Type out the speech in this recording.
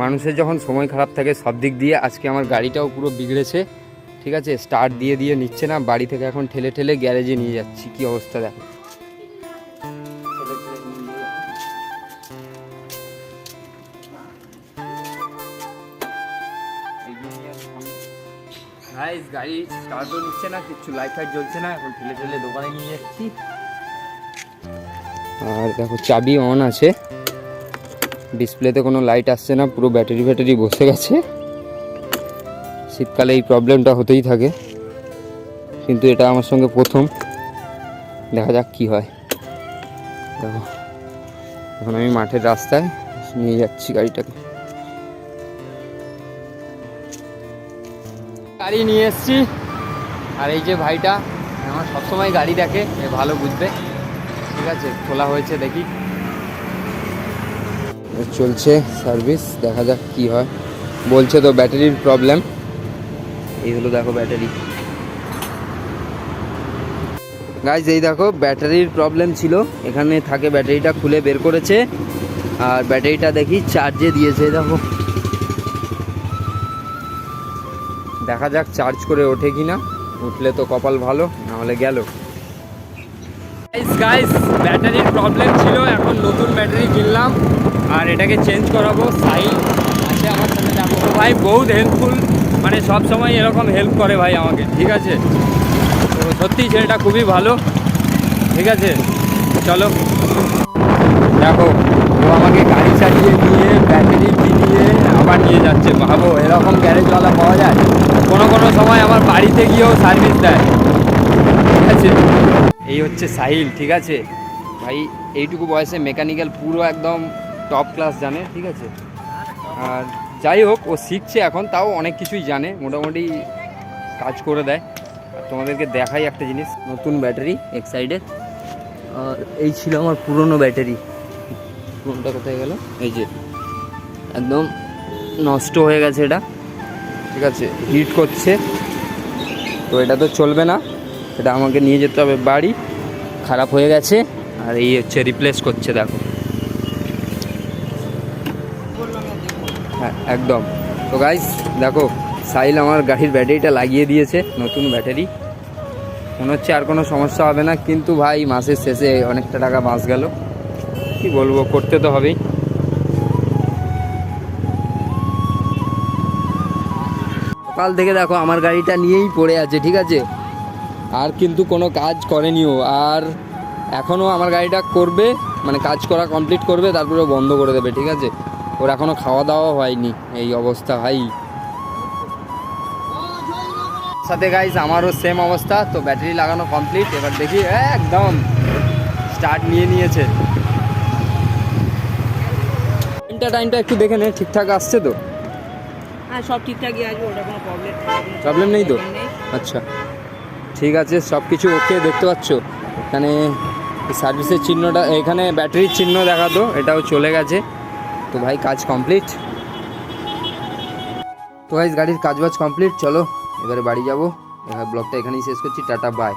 মানুষের যখন সময় খারাপ থাকে, সব দিক দিয়ে আজকে আমার গাড়িটাও পুরো বিগড়েছে। ঠিক আছে? স্টার্ট দিয়ে দিয়ে নিচ্ছে না। বাড়ি থেকে এখন ঠেলে ঠেলে গ্যারেজে নিয়ে যাচ্ছি। কি অবস্থা দেখো। গাড়ি স্টার্টও নিচ্ছে না। কিছু লাইট ফাইট জ্বলছে না। এখন ঠেলে ঠেলে দোকানে নিয়ে যাচ্ছি। আর দেখো, চাবি অন আছে। ডিসপ্লেতে কোনো লাইট আসছে না, পুরো ব্যাটারি ব্যাটারি বসে গেছে। শীতকালে এই প্রবলেমটা হতেই থাকে, কিন্তু এটা আমার সঙ্গে প্রথম। দেখা যাক কি হয়। দেখো, এখন আমি মাঠের রাস্তায় নিয়ে যাচ্ছি গাড়িটাকে। গাড়ি নিয়ে এসছি। আর এই যে ভাইটা, আমার সবসময় গাড়ি দেখে, এ ভালো বুঝবে। ঠিক আছে, খোলা হয়েছে, দেখি। চলছে সার্ভিস, দেখা যাক কি হয়। বলছে তো ব্যাটারির প্রবলেম এই হলো দেখো ব্যাটারি। গাইজ এই দেখো, ব্যাটারির প্রবলেম ছিল। এখানে থাকে ব্যাটারিটা খুলে বের করেছে। আর ব্যাটারিটা দেখি চার্জে দিয়েছে, দেখো। দেখা যাক চার্জ করে ওঠে কিনা। উঠলে তো কপাল ভালো, নাহলে গেল। গাইস গাইস ব্যাটারির প্রবলেম ছিল, এখন নতুন ব্যাটারি কিনলাম, আর এটাকে চেঞ্জ করাবো সাই আছে আমার সাথে ও ভাই, বহুত হেল্পফুল মানে সব সময় এরকম হেল্প করে ভাই আমাকে, ঠিক আছে? তো সত্যি ছেলেটা খুবই ভালো, ঠিক আছে? চলো। দেখো, ও আমাকে গাড়ি চালিয়ে নিয়ে ব্যাটারি কিনিয়ে আবার নিয়ে যাচ্ছে। ভাবো, এরকম গ্যারেজওয়ালা পাওয়া যায়? কোনো কোনো সময় আমার বাড়িতে গিয়েও সার্ভিস দেয়। ঠিক আছে? এই হচ্ছে সাহিল, ঠিক আছে? ভাই, এইটুকু বয়সে মেকানিক্যাল পুরো একদম টপ ক্লাস জানে, ঠিক আছে? আর যাই হোক, ও শিখছে এখন, তাও অনেক কিছুই জানে, মোটামুটি কাজ করে দেয়। তোমাদেরকে দেখাই একটা জিনিস, নতুন ব্যাটারি এক সাইডে আর এই ছিল আমার পুরনো ব্যাটারি। পুরোনোটা কোথায় গেল? এই যে, একদম নষ্ট হয়ে গেছে এটা, ঠিক আছে? হিট করছে, তো এটা তো চলবে না। এটা আমাকে নিয়ে যেতে হবে বাড়ি। খারাপ হয়ে গেছে। আর এই হচ্ছে রিপ্লেস করছে, দেখো। হ্যাঁ একদম। তো গাইস দেখো সাইল আমার গাড়ির ব্যাটারিটা লাগিয়ে দিয়েছে, নতুন ব্যাটারি। মনে হচ্ছে আর কোনো সমস্যা হবে না, কিন্তু ভাই, মাসের শেষে অনেকটা টাকা বাঁচ গেল। কি বলব, করতে তো হবেই। সকাল থেকে দেখো, আমার গাড়িটা নিয়েই পড়ে আছে, ঠিক আছে? আর কিন্তু কোনো কাজ করেনিও। আর এখনও আমার গাড়িটা করবে মানে কাজ করা কমপ্লিট করবে তারপরে বন্ধ করে দেবে ঠিক আছে? ওর এখনও খাওয়া দাওয়া হয়নি এই অবস্থা ভাই। সাথে গাইজ আমারও সেম অবস্থা তো ব্যাটারি লাগানো কমপ্লিট এবার দেখি একদম স্টার্ট নিয়ে নিয়েছে। টাইমটা টাইমটা একটু দেখে নে ঠিকঠাক আসছে তো? হ্যাঁ সব ঠিকঠাকই আছে ওটা কোনো প্রবলেম প্রবলেম নেই তো? আচ্ছা। ঠিক আছে সব কিছু ওকে দেখতে পাচ্ছ? এখানে সার্ভিসের চিহ্নটা, এখানে ব্যাটারির চিহ্ন দেখাতো, এটাও চলে গেছে। তো ভাই, কাজ কমপ্লিট তো ভাই গাড়ির কাজ বাজ কমপ্লিট চলো, এবারে বাড়ি যাব। এবার ব্লগটা এখানেই শেষ করছি, টাটা বাই